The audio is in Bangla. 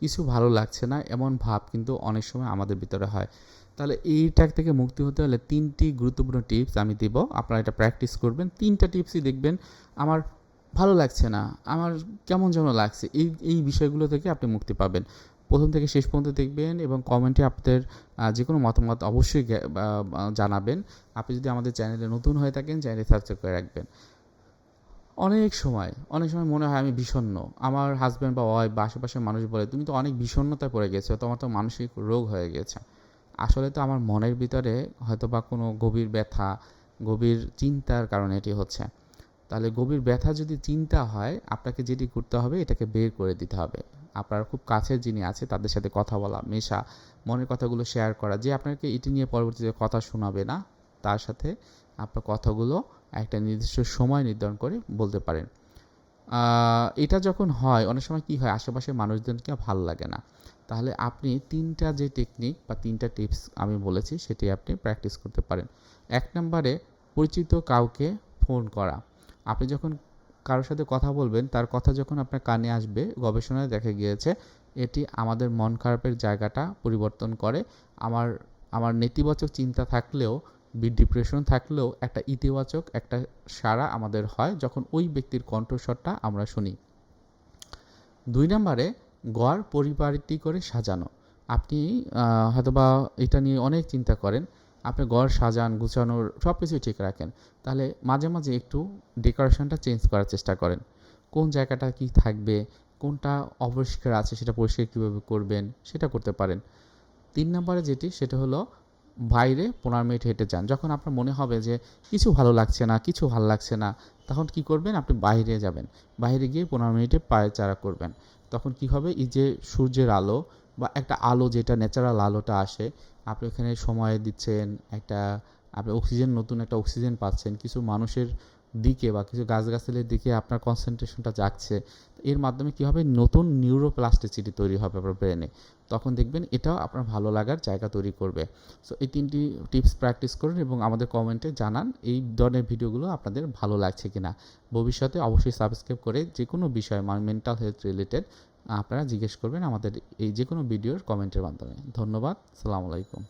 কিছু ভালো লাগছে না, এমন ভাব কিন্তু অনেক সময় আমাদের ভিতরে হয়। তাহলে এইটার থেকে মুক্তি হতে হলে তিনটি গুরুত্বপূর্ণ টিপস আমি দেব। আপনারা এটা প্র্যাকটিস করবেন, তিনটা টিপসই দেখবেন, আমার ভালো লাগছে না, আমার কেমন যেন লাগছে, এই এই বিষয়গুলো থেকে আপনি মুক্তি পাবেন। প্রথম থেকে শেষ পর্যন্ত দেখবেন এবং কমেন্টে আপনাদের যে কোনো মতামত অবশ্যই জানাবেন। আপনি যদি আমাদের চ্যানেলে নতুন হয়ে থাকেন চ্যানেলে সাবস্ক্রাইব করে রাখবেন। অনেক সময় অনেক সময় মনে হয় আমি বিষণ্ণ। আমার হাজব্যান্ড বা ওয়াইফ বা আশেপাশের মানুষ বলে, তুমি তো অনেক বিষণ্ণতায় পড়ে গেছো, তোমার তো মানসিক রোগ হয়ে গেছে। আসলে তো আমার মনের ভিতরে হয়তো বা কোনো গভীর ব্যথা, গভীর চিন্তার কারণে এটি হচ্ছে। তাহলে গভীর ব্যথা যদি চিন্তা হয়, আপনাকে যেটি করতে হবে, এটাকে বের করে দিতে হবে। আপনার খুব কাছের যিনি আছে, তাদের সাথে কথা বলা, মেশা, মনের কথাগুলো শেয়ার করা, যে আপনাকে এটি নিয়ে পরবর্তীতে কথা শোনাবে না, তার সাথে আপনার কথাগুলো একটা নির্দিষ্ট সময় নির্ধারণ করে বলতে পারেন। এটা যখন হয়, অনেক সময় কি হয়, আশেপাশের মানুষজনকে ভালো লাগে না। তাহলে আপনি তিনটা যে টেকনিক বা তিনটা টিপস আমি বলেছি, সেটি আপনি প্র্যাকটিস করতে পারেন। এক নম্বরে, পরিচিত কাউকে ফোন করা। আপনি যখন কারোর সাথে কথা বলবেন, তার কথা যখন আপনার কানে আসবে, গবেষণায় দেখা গিয়েছে, এটি আমাদের মন খারাপের জায়গাটা পরিবর্তন করে। আমার আমার নেতিবাচক চিন্তা থাকলেও ডিপ্রেশন থাকলেও একটা ইতিবাচক একটা সাড়া আমাদের হয় যখন ওই ব্যক্তির কণ্ঠস্বরটা আমরা শুনি। দুই নম্বরে, গড় পরিবারটি করে সাজানো। আপনি হয়তোবা এটা নিয়ে অনেক চিন্তা করেন, আপনি গড় সাজান, গুছানোর সব কিছুই ঠিক রাখেন। তাহলে মাঝে মাঝে একটু ডেকোরেশনটা চেঞ্জ করার চেষ্টা করেন। কোন জায়গাটা কি থাকবে, কোনটা অপরিষ্কার আছে সেটা পরিষ্কার কীভাবে করবেন সেটা করতে পারেন। তিন নম্বরে যেটি, সেটা হলো বাইরে পনেরো মিনিট হেঁটে যান। যখন আপনার মনে হবে যে কিছু ভালো লাগছে না, কিছু ভালো লাগছে না, তখন কি করবেন? আপনি বাইরে যাবেন। বাইরে গিয়ে পনেরো মিনিটে পায়ে চারা করবেন। তখন কি হবে? এই যে সূর্যের আলো বা একটা আলো যেটা ন্যাচারাল আলোটা আসে, আপনি ওখানে সময় দিচ্ছেন, একটা আপনি অক্সিজেন নতুন একটা অক্সিজেন পাচ্ছেন। কিছু মানুষের দিকে বা কিছু গাছগাছালির দিকে আপনার কনসেন্ট্রেশনটা যাচ্ছে, এর মাধ্যমে কী হবে? নতুন নিউরোপ্লাস্টিসিটি তৈরি হবে আপনার ব্রেনে তখন দেখবেন এটাও আপনার ভালো লাগার জায়গা তৈরি করবে। সো এই তিনটি টিপস প্র্যাকটিস করুন এবং আমাদের কমেন্টে জানান এই ধরনের ভিডিওগুলো আপনাদের ভালো লাগছে কিনা। ভবিষ্যতে অবশ্যই সাবস্ক্রাইব করে যে কোনো বিষয় মানে মেন্টাল হেলথ রিলেটেড আপনারা জিজ্ঞেস করবেন আমাদের এই যে কোনো ভিডিওর কমেন্টের মাধ্যমে। ধন্যবাদ, সালামু আলাইকুম।